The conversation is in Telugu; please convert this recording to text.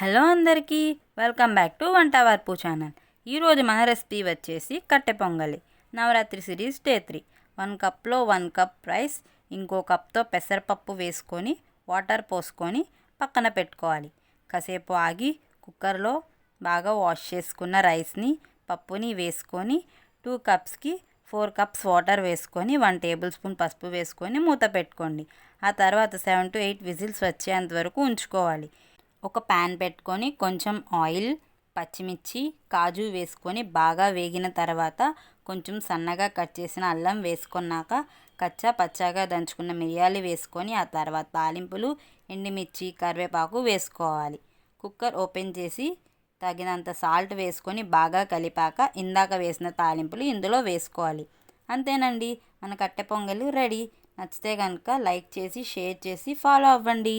హలో అందరికీ వెల్కమ్ బ్యాక్ టు వంట వార్పు ఛానల్. ఈరోజు మన రెసిపీ వచ్చేసి కట్టె పొంగలి Navaratri series day three. One కప్లో వన్ కప్ రైస్ ఇంకో కప్తో పెసరపప్పు వేసుకొని వాటర్ పోసుకొని పక్కన పెట్టుకోవాలి. కాసేపు ఆగి కుక్కర్లో బాగా వాష్ చేసుకున్న రైస్ని పప్పుని వేసుకొని టూ కప్స్కి ఫోర్ కప్స్ వాటర్ వేసుకొని వన్ టేబుల్ స్పూన్ పసుపు వేసుకొని మూత పెట్టుకోండి. ఆ తర్వాత సెవెన్ టు ఎయిట్ విజిల్స్ వచ్చేంత వరకు ఉంచుకోవాలి. ఒక ప్యాన్ పెట్టుకొని కొంచెం ఆయిల్ పచ్చిమిర్చి కాజు వేసుకొని బాగా వేగిన తర్వాత కొంచెం సన్నగా కట్ చేసిన అల్లం వేసుకున్నాక కచ్చా పచ్చాగా దంచుకున్న మిరియాలు వేసుకొని ఆ తర్వాత తాలింపులు ఎండుమిర్చి కరివేపాకు వేసుకోవాలి. కుక్కర్ ఓపెన్ చేసి తగినంత సాల్ట్ వేసుకొని బాగా కలిపాక ఇందాక వేసిన తాలింపులు ఇందులో వేసుకోవాలి. అంతేనండి మన కట్టె పొంగలి రెడీ. నచ్చితే కనుక లైక్ చేసి షేర్ చేసి ఫాలో అవ్వండి.